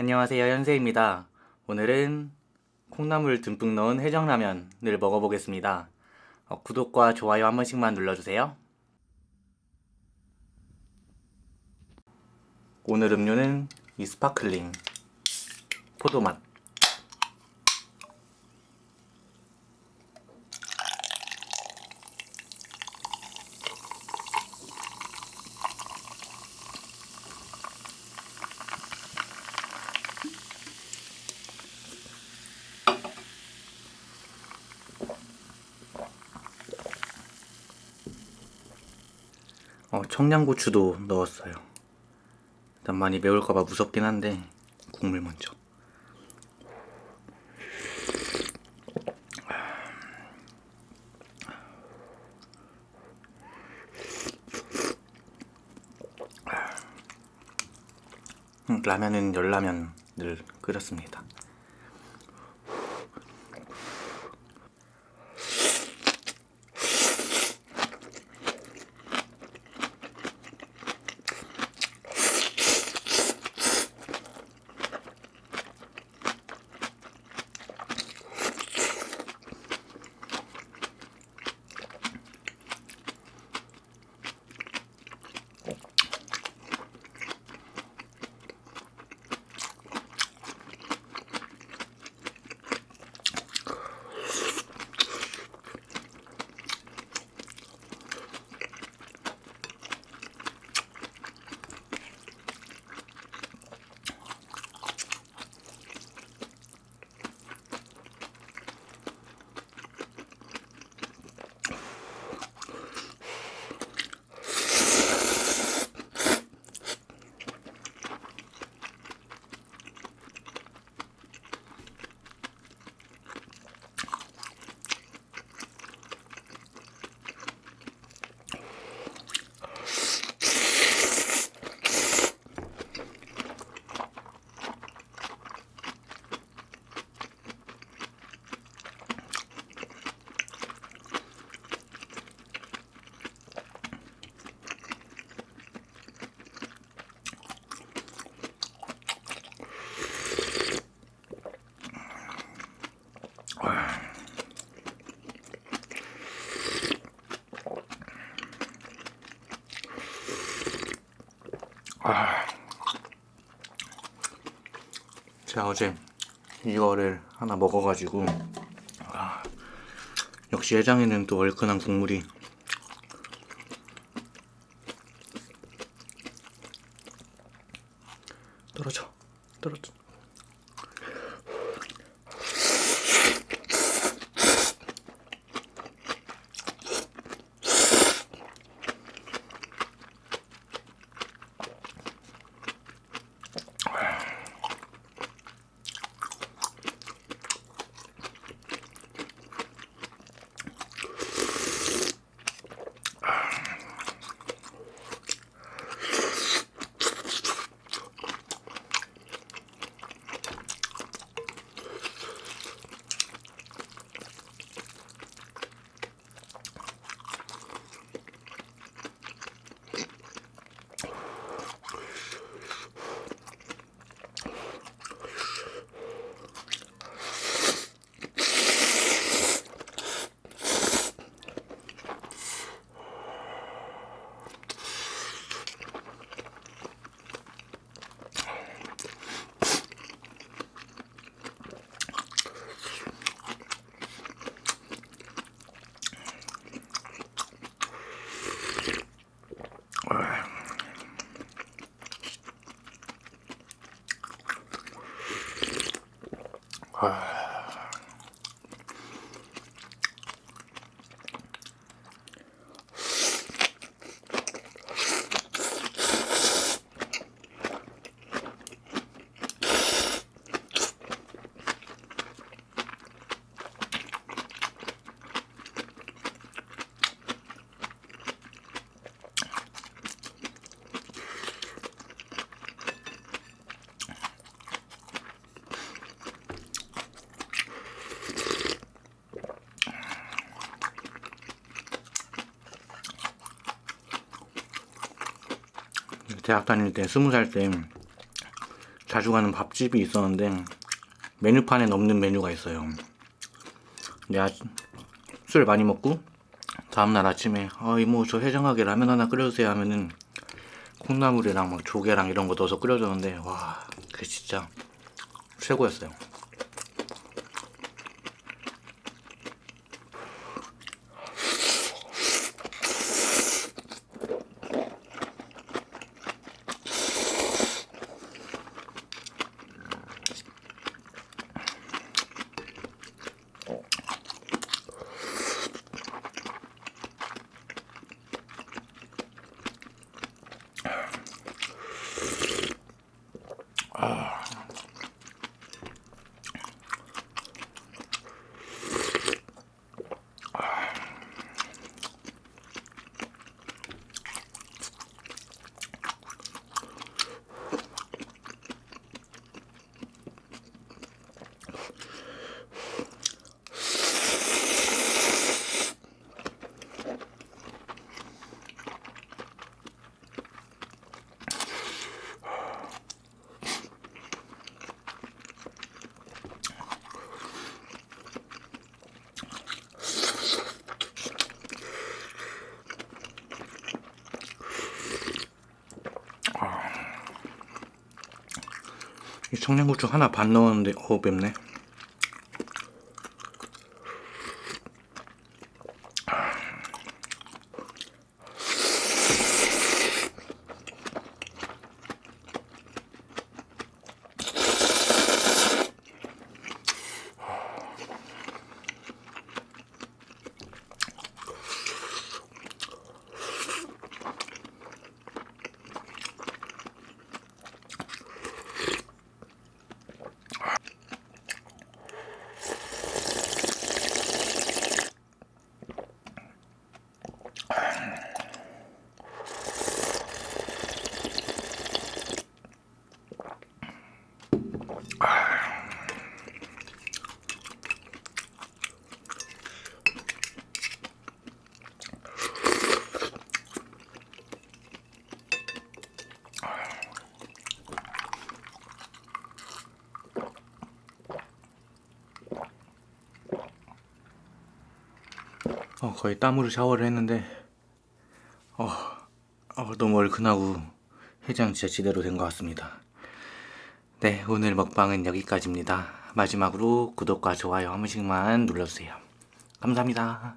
안녕하세요 현세입니다. 오늘은 콩나물 듬뿍 넣은 해장라면을 먹어보겠습니다. 어, 구독과 좋아요 한 번씩만 눌러주세요. 오늘 음료는 이 스파클링 포도맛 어, 청양고추도 넣었어요. 일단 많이 매울까봐 무섭긴 한데 국물 먼저. 음, 라면은 열라면을 끓였습니다. 제가 어제 이거를 하나 먹어가지고 아, 역시 해장에는 또 얼큰한 국물이 떨어져. 떨어져 Uh, 대학 다닐 때 스무 살 때 자주 가는 밥집 밥집이 있었는데 메뉴판에 없는 메뉴가 있어요. 내가 술 많이 먹고 다음날 아침에 아 이모 저 해장하게 라면 하나 끓여주세요 하면은 콩나물이랑 막 조개랑 이런 거 넣어서 끓여줬는데 와 그 진짜 최고였어요. 청양고추 하나 반 넣었는데 어 맵네. 어, 거의 땀으로 샤워를 했는데 어, 어, 너무 얼큰하고 해장 진짜 제대로 된 것 같습니다. 네, 오늘 먹방은 여기까지입니다. 마지막으로 구독과 좋아요 한 번씩만 눌러주세요. 감사합니다.